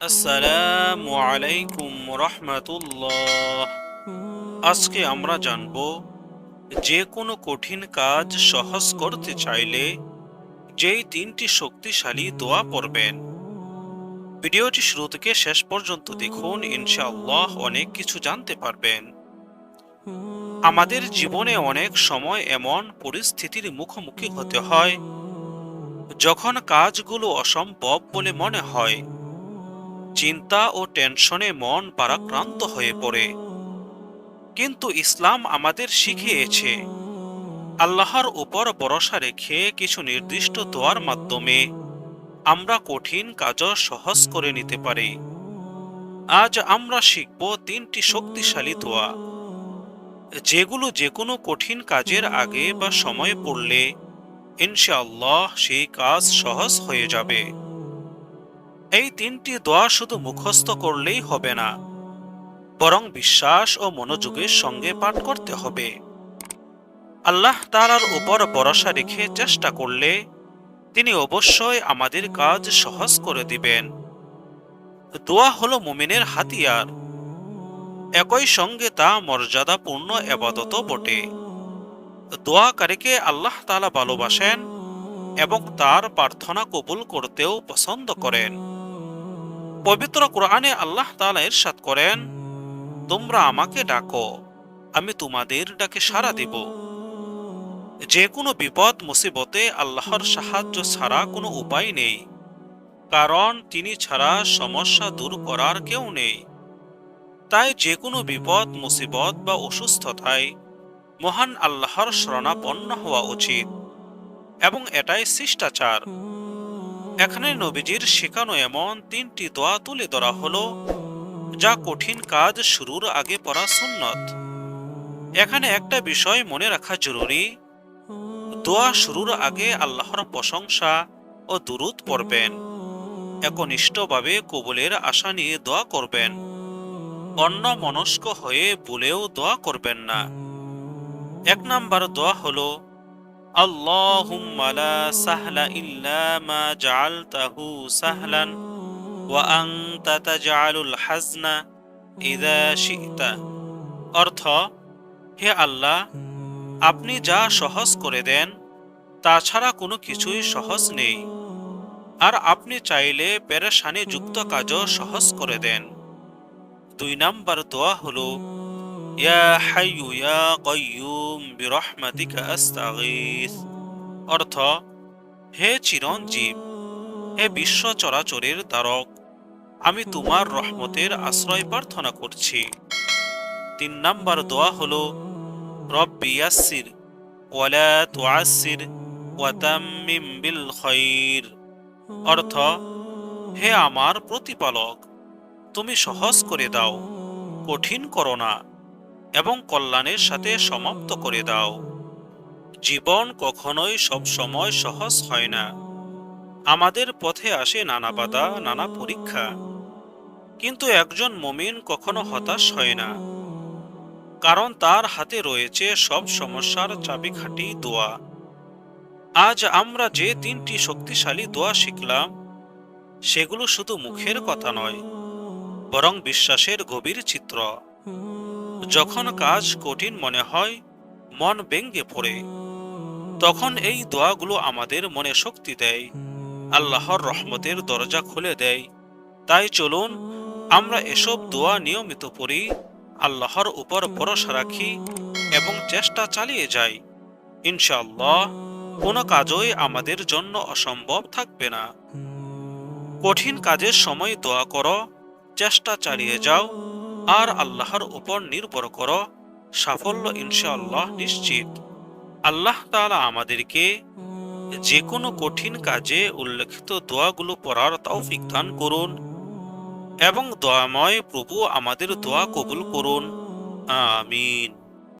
আসসালামু আলাইকুম রহমতুল্লাহ। আজকে আমরা জানব, যে কোনো কঠিন কাজ সহজ করতে চাইলে যেই তিনটি শক্তিশালী দোয়া পড়বেন। ভিডিওটি শুরু থেকে শেষ পর্যন্ত দেখুন, ইনশাআল্লাহ অনেক কিছু জানতে পারবেন। আমাদের জীবনে অনেক সময় এমন পরিস্থিতির মুখোমুখি হতে হয়, যখন কাজগুলো অসম্ভব বলে মনে হয়। চিন্তা ও টেনশনে মন পারাক্রান্ত হয়ে পড়ে। কিন্তু ইসলাম আমাদের শিখিয়েছে, আল্লাহর উপর ভরসা রেখে কিছু নির্দিষ্ট দোয়ার মাধ্যমে আমরা কঠিন কাজও সহজ করে নিতে পারি। আজ আমরা শিখব তিনটি শক্তিশালী দোয়া, যেগুলো যে কোনো কঠিন কাজের আগে বা সময়ে পড়লে ইনশাআল্লাহ সেই কাজ সহজ হয়ে যাবে। এই তিনটি দোয়া শুধু মুখস্থ করলেই হবে না, বরং বিশ্বাস ও মনোযোগের সঙ্গে পাঠ করতে হবে। আল্লাহ তালার উপর ভরসা রেখে চেষ্টা করলে তিনি অবশ্যই আমাদের কাজ সহজ করে দিবেন। দোয়া হলো মুমিনের হাতিয়ার। একই সঙ্গে তা মর্যাদাপূর্ণ এবাদত বটে। দোয়াকারীকে আল্লাহ তালা ভালোবাসেন এবং তার প্রার্থনা কবুল করতেও পছন্দ করেন। পবিত্র কোরআনে আল্লাহ তালা ইরশাদ করেন, তোমরা আমাকে ডাকো, আমি তোমাদের ডাকে সাড়া দিব। যে কোনো বিপদ, মুসিবতে আল্লাহর সাহায্য ছাড়া কোনো উপায় নেই, কারণ তিনি ছাড়া সমস্যা দূর করার কেউ নেই। তাই যে কোনো বিপদ, মুসিবত বা অসুস্থতায় মহান আল্লাহর শরণাপন্ন হওয়া উচিত, এবং এটাই শিষ্টাচার। এখানে নবীজির শেখানো এমন তিনটি দোয়া তুলে ধরা হলো, যা কঠিন কাজ শুরুর আগে পড়া সুন্নত। এখানে একটা বিষয় মনে রাখা জরুরি, দোয়া শুরুর আগে আল্লাহর প্রশংসা ও দুরুদ পড়বেন, একনিষ্ঠভাবে কবুলের আশা নিয়ে দোয়া করবেন, অন্য মনস্ক হয়ে ভুলেও দোয়া করবেন না। এক নাম্বার দোয়া হলো اللهم لا سهل إلا ما جعلته سهلا وأنت تجعل الحزن إذا شئت অর্থ হে আল্লাহ আপনি যা সহজ করে দেন তাছাড়া কোনো কিছুই সহজ নেই আর আপনি চাইলে পেরেশানি যুক্ত কাজও সহজ করে দেন দুই নাম্বার দোয়া হলো ইয়া হাইয়ু ইয়া কয়্যুম বিরহমাতিকা আস্তাগীথ অর্থ, হে চিরঞ্জীব, হে বিশ্ব চরাচরের দ্বারক আমি তোমার রহমতের আশ্রয় প্রার্থনা করছি। তিন নাম্বার দোয়া হল, রব্বি ইয়াসির ওয়ালা তুআসির ওয়াতাম্মিম বিল খৈর অর্থ, হে আমার প্রতিপালক, তুমি সহজ করে দাও, কঠিন করো না। এবং কল্যাণের সাথে সমাপ্ত করে দাও। জীবন কখনোই সব সময় সহজ হয় না। আমাদের পথে আসে নানা বাধা, নানা পরীক্ষা। কিন্তু একজন মমিন কখনো হতাশ হয় না। কারণ তার হাতে রয়েছে সব সমস্যার চাবিকাঠি দোয়া। আজ আমরা যে তিনটি শক্তিশালী দোয়া শিখলাম, সেগুলো শুধু মুখের কথা নয়, বরং বিশ্বাসের গভীর চিত্র। যখন কাজ কঠিন মনে হয়, মন ব্যঙ্গে পড়ে। তখন এই দোয়াগুলো আমাদের মনে শক্তি দেয়, আল্লাহর রহমতের দরজা খুলে দেয়। তাই চলুন, আমরা এসব দোয়া নিয়মিত পড়ি, আল্লাহর উপর ভরসা রাখি এবং চেষ্টা চালিয়ে যাই। ইনশাআল্লাহ, কোনো কাজই আমাদের জন্য অসম্ভব থাকবে না। কঠিন কাজের সময় দোয়া করো, চেষ্টা চালিয়ে যাও আর আল্লাহর উপর নির্ভর করো। সাফল্য ইনশাআল্লাহ নিশ্চিত। আল্লাহ তালা আমাদেরকে যে কোনো কঠিন কাজে উল্লেখিত দোয়াগুলো পড়ার তৌফিক দান করুন এবং দয়াময় প্রভু আমাদের দোয়া কবুল করুন। আমিন।